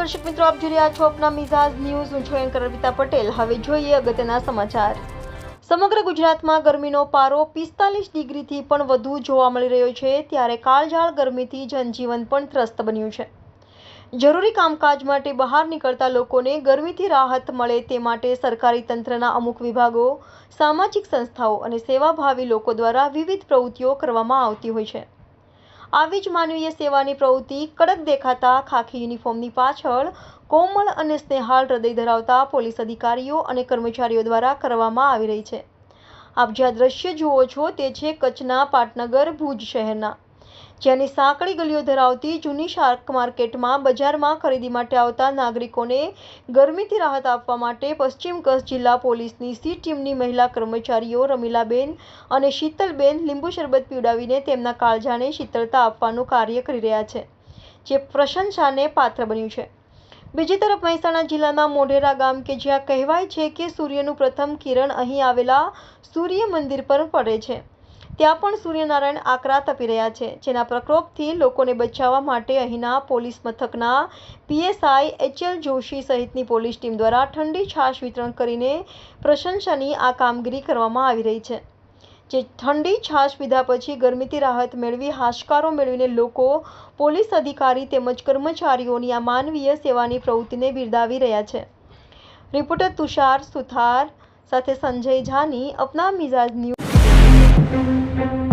દર્શક મિત્રો, આપ જોઈ રહ્યા છો આપના મિઝાજ ન્યૂઝ. હું છું એન્કર અર્પિતા પટેલ. હવે જોઈએ અગત્યના સમાચાર. સમગ્ર ગુજરાતમાં ગરમીનો પારો પિસ્તાલીસ ડિગ્રીથી પણ વધુ જોવા મળી રહ્યો છે. ત્યારે કાળઝાળ ગરમીથી જનજીવન પણ ત્રસ્ત બન્યું છે. જરૂરી કામકાજ માટે બહાર નીકળતા લોકોને ગરમીથી રાહત મળે તે માટે સરકારી તંત્રના અમુક વિભાગો, સામાજિક સંસ્થાઓ અને સેવાભાવી લોકો દ્વારા વિવિધ પ્રવૃત્તિઓ કરવામાં આવતી હોય છે. આવી જ માનવીય સેવાની પ્રવૃત્તિ કડક દેખાતા ખાખી યુનિફોર્મની પાછળ કોમળ અને સ્નેહાળ હૃદય ધરાવતા પોલીસ અધિકારીઓ અને કર્મચારીઓ દ્વારા કરવામાં આવી રહી છે. આપ જે આ દ્રશ્ય જુઓ છો તે છે કચ્છના પાટનગર ભુજ શહેરના. જેની સાંકડી ગલીઓ ધરાવતી જૂની શાક માર્કેટમાં બજારમાં ખરીદી માટે આવતા નાગરિકોને ગરમીથી રાહત આપવા માટે પશ્ચિમ કચ્છ જિલ્લા પોલીસની સી ટીમની મહિલા કર્મચારીઓ રમીલાબેન અને શીતલબેન લીંબુ શરબત પીવડાવીને તેમના કાળજાને શીતળતા આપવાનું કાર્ય કરી રહ્યા છે, જે પ્રશંસાને પાત્ર બન્યું છે. બીજી તરફ મહેસાણા જિલ્લાના મોઢેરા ગામ કે જ્યાં કહેવાય છે કે સૂર્યનું પ્રથમ કિરણ અહીં આવેલા સૂર્ય મંદિર પર પડે છે. ત્યાં પણ સૂર્યનારાયણ આકરા તપી રહ્યા છે, જેના પ્રકોપથી લોકોને બચાવવા માટે અહીંના પોલીસ મથકના પીએસઆઈ એચએલ જોશી સહિતની પોલીસ ટીમ દ્વારા ઠંડી છાશ વિતરણ કરીને પ્રશંસાની આ કામગીરી કરવામાં આવી રહી છે. જે ઠંડી છાશ પીધા પછી ગરમીથી રાહત મેળવી હાશકારો મેળવીને લોકો, પોલીસ અધિકારી તેમજ કર્મચારીઓની આ માનવીય સેવાની પ્રવૃત્તિને બિરદાવી રહ્યા છે. રિપોર્ટર તુષાર સુથાર સાથે સંજય જાની અપના મિજાજ ન્યૂઝ Thank you.